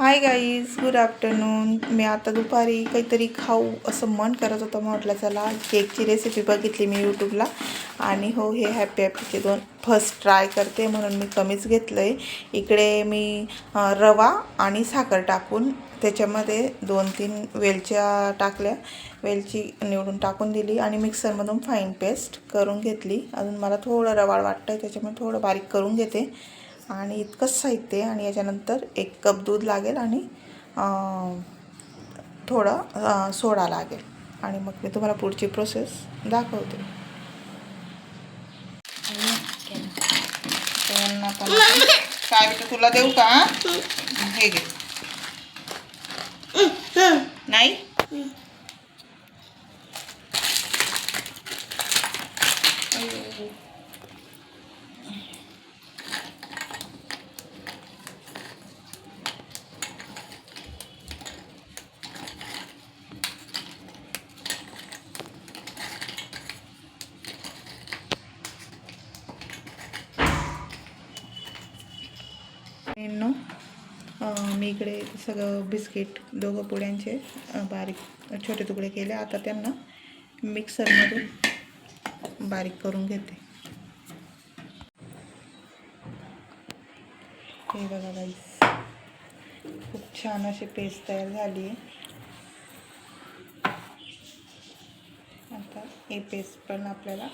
हाय guys good afternoon मी आता दुपारी काहीतरी खाऊ असं मन करत होतं. म्हटलं चला केकची रेसिपी बघितली मी यूट्यूबला आणि हो हे हॅपी हॅपीचे दोन फर्स्ट ट्राय करते म्हणून मी कमीच घेतलं आहे इकडे मी रवा आणि साखर टाकून त्याच्यामध्ये दोन तीन वेलच्या टाकल्या. वेलची निवडून टाकून दिली आणि मिक्सरमधून फाईन पेस्ट करून घेतली. अजून मला थोडं रवाळ वाटतं आहे त्याच्यामुळे थोडं बारीक करून घेते. आणि इतकंच साहित्य आहे आणि याच्यानंतर एक कप दूध लागेल आणि थोडं सोडा लागेल. आणि मग मी तुम्हाला पुढची प्रोसेस दाखवते. काय बेटा तुला देऊ का? हे घे. नाही? नो मी इकडे सगळं बिस्किट दोघं पुड्यांचे बारीक छोटे तुकडे केले. आता त्यांना मिक्सरमधून बारीक करून घेते. हे बघा बाई खूप छान अशी पेस्ट तयार झाली आहे. आता हे पेस्ट पण आपल्याला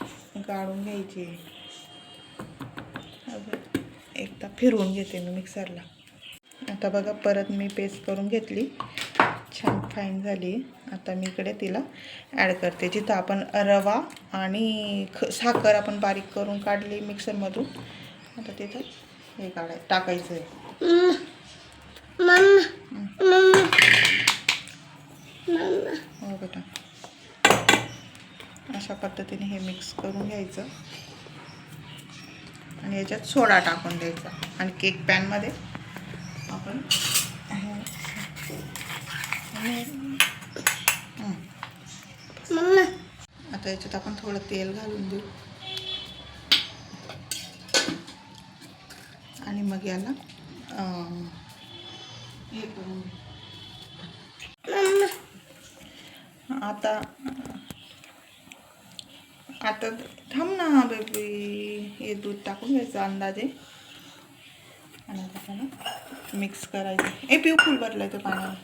गाळून घ्यायची आहे अजून एकदा फिरवून घेते मी मिक्सरला आता बघा परत मी पेस्ट करून घेतली. छान फाईन झाली. आता मी इकडे तिला ॲड करते. जिथं आपण रवा आणि ख साखर आपण बारीक करून काढली मिक्सरमधून आता तिथं हे काढाय टाकायचं आहे हो बेटा. अशा पद्धतीने हे मिक्स करून घ्यायचं. आणि याच्यात सोडा टाकून द्यायचा आणि केक पॅनमध्ये आपण आता याच्यात आपण थोडं तेल घालून देऊ. आणि मग याला हे करून आता आता थांब ना बेबी हे दूध टाकून घ्यायचं अंदाजे आणि त्याच्यानं मिक्स करायचं ए पिऊ फुल भरलं ते पाण्याला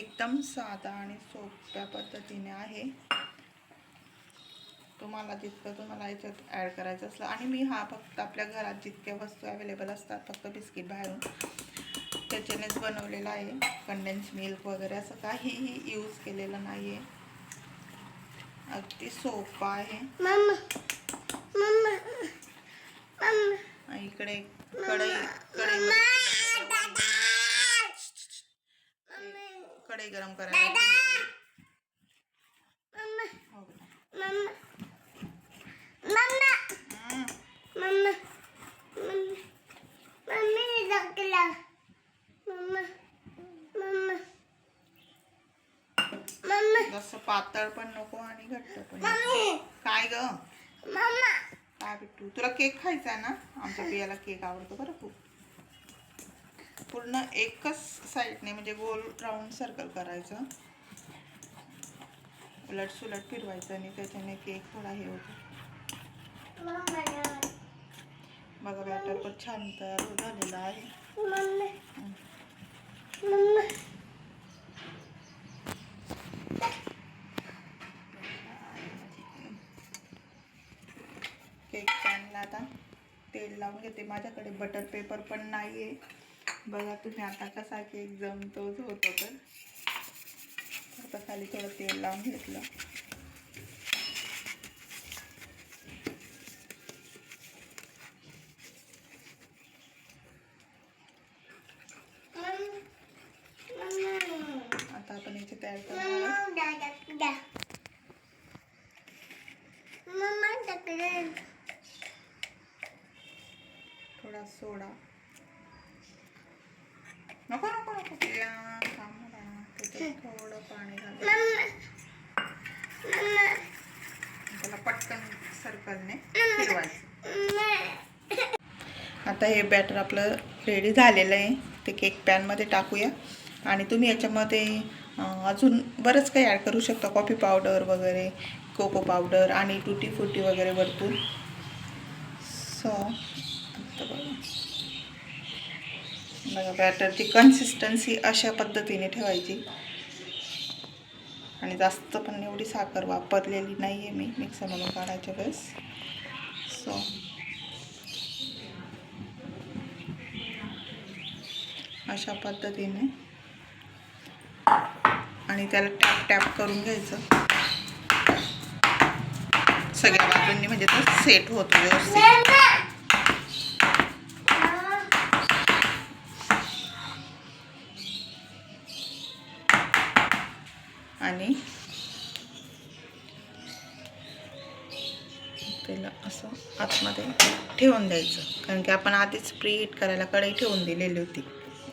एकदम साधा आणि सोप्या पद्धतीने आहे. तुम्हाला जितकं तुम्हाला याच्यात ॲड करायचं असलं आणि मी हा फक्त आपल्या घरात जितक्या वस्तू अवेलेबल असतात फक्त बिस्किट बाहेरून त्याच्यानेच बनवलेला आहे. कंडेन्स मिल्क वगैरे असं काहीही यूज केलेलं नाही आहे अगदी सोपा आहे आणि इकडे कढई कढई कढई गरम करायला ठेवली. हो बेटा. हम्म. जसं पातळ पण नको आणि घट्ट पण नको. काय ग? काय बिट्टू? तुला केक खायचा आहे ना? आमच्या पियाला केक आवडतो बरं खूप. पूर्ण एकच साईडने म्हणजे गोल राऊंड सर्कल करायचं. उलट सुलट फिरवायचं आणि त्याच्याने केक थोडा हे होतो. बघा बॅटर पण छान तयार झालेला आहे केक पॅनला आता तेल लावून घेते. माझ्याकडे बटर पेपर पण नाही आहे बघा तुम्ही आता कसा केक एक जमतोच होतो तर आता खाली थोडं तेल लावून घेतलं आता आपण याचे तयार करणार आहोत. थोडा सोडा. नको नको नको थोडं पाणी घाल त्याला पटकन सर्कलने फिरवायचं. आता हे बॅटर आपलं रेडी झालेलं आहे. ते केक पॅनमध्ये टाकूया. आणि तुम्ही याच्यामध्ये अजून बरंच काही ॲड करू शकता. कॉफी पावडर वगैरे कोको पावडर आणि टुटी फुटी वगैरे भरपूर. सो बघा बॅटरची कन्सिस्टन्सी अशा पद्धतीने ठेवायची. आणि जास्त पण एवढी साखर वापरलेली नाही आहे मी मिक्सरमधून काढायच्या वेळेस. सो अशा पद्धतीने. आणि त्याला टॅप टॅप करून घ्यायचं. सगळ्या बाजूंनी म्हणजे तो सेट होतो व्यवस्थित. द्यायचं. कारण की आपण आधीच प्री हीट करायला कढई ठेवून दिलेली होती.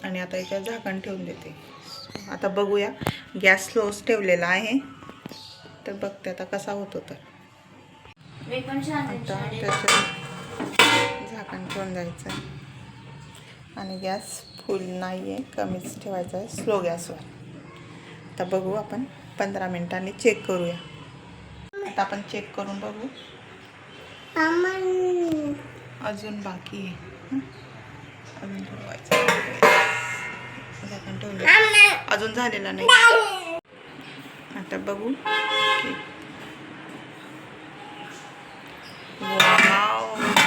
आणि आता याच्यावर झाकण ठेवून देते. आता बघूया. गॅस स्लोच ठेवलेला आहे. तर बघते आता कसा होतो तर आता त्याच्यावर झाकण ठेवून द्यायचं. आणि गॅस फुल नाही आहे कमीच ठेवायचा आहे. स्लो गॅसवर. आता बघू आपण. पंधरा मिनिटांनी चेक करूया. आता आपण चेक करून बघू. अजून बाकी आहे. अजून ठेवायचं. ठेवलं अजून झालेला नाही. आता बघू.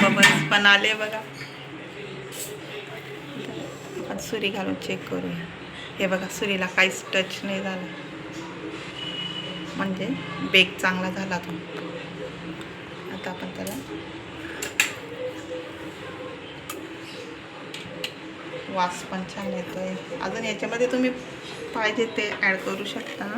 बबल्स पण आले बघा. आपण सुरी घालून चेक करूया. हे बघा सुरीला काहीच टच नाही झालं. म्हणजे बेक चांगला झाला तो. आता आपण त्याला वास पण छान येतो आहे अजून याच्यामध्ये तुम्ही पाहिजे ते ॲड करू शकता.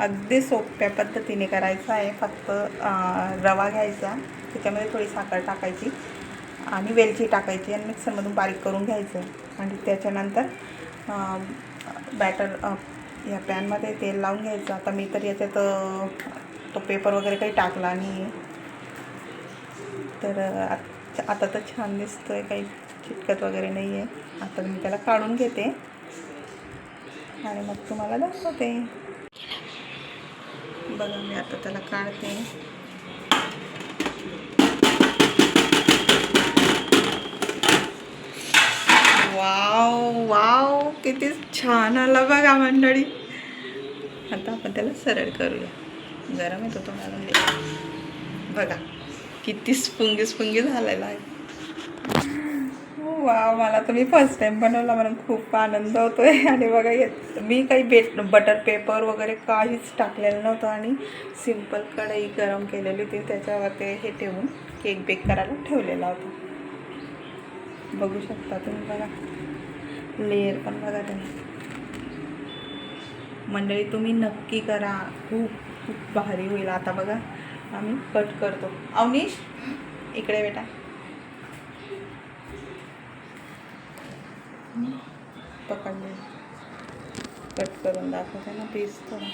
अगदी सोप्या पद्धतीने करायचं आहे. फक्त रवा घ्यायचा. त्याच्यामध्ये थोडी साखर टाकायची आणि वेलची टाकायची आणि मिक्सरमधून बारीक करून घ्यायचं. आणि त्याच्यानंतर बॅटर या पॅनमध्ये तेल लावून घ्यायचं. आता मी तर याच्यात तो पेपर वगैरे काही टाकला नाही आहे तर आता तर छान दिसतोय काही चिटकत वगैरे नाही आहे आता मी त्याला काढून घेते. आणि मग तुम्हाला दाखवते. बघा मी आता त्याला काढते वाव वाव किती छान आला बघा मंडळी. आता आपण त्याला सरळ करूया. गरम येतो तो दे बघा किती स्पुंगी स्पुंगी झालेला आहे. हो, वा मला तर मी फर्स्ट टाइम बनवला म्हणून खूप आनंद होतोय. आणि बघा येत मी काही बेट बटर पेपर वगैरे काहीच टाकलेलं नव्हतं आणि सिंपल कढई गरम केलेली होती. त्याच्यावर ते हे ठेवून केक बेक करायला ठेवलेला होता. बघू शकता तुम्ही बघा. लेअर पण बघा तुम्ही. मंडळी तुम्ही नक्की करा. खूप खूप भारी होईल आता बघा. आम्ही कट करतो. अवनीश इकडे बेटा. पकडले. कट करून दाखवते ना पीस थोडा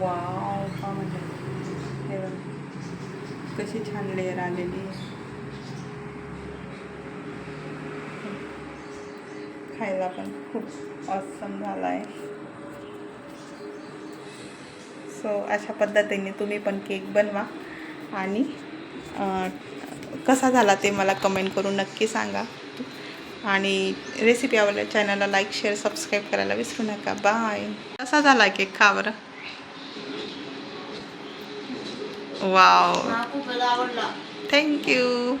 वाव का म्हणजे? हे बघ. कशी छान लेअर आलेली. खायला पण खूप ऑसम झाला आहे सो अशा पद्धतीने तुम्ही पण केक बनवा. आणि कसा झाला ते मला कमेंट करून नक्की सांगा. आणि रेसिपी आवडल्या चॅनलला लाईक शेअर सबस्क्राईब करायला विसरू नका. बाय कसा झाला केक खा बरं. वाव हा खूपच आवडला थँक्यू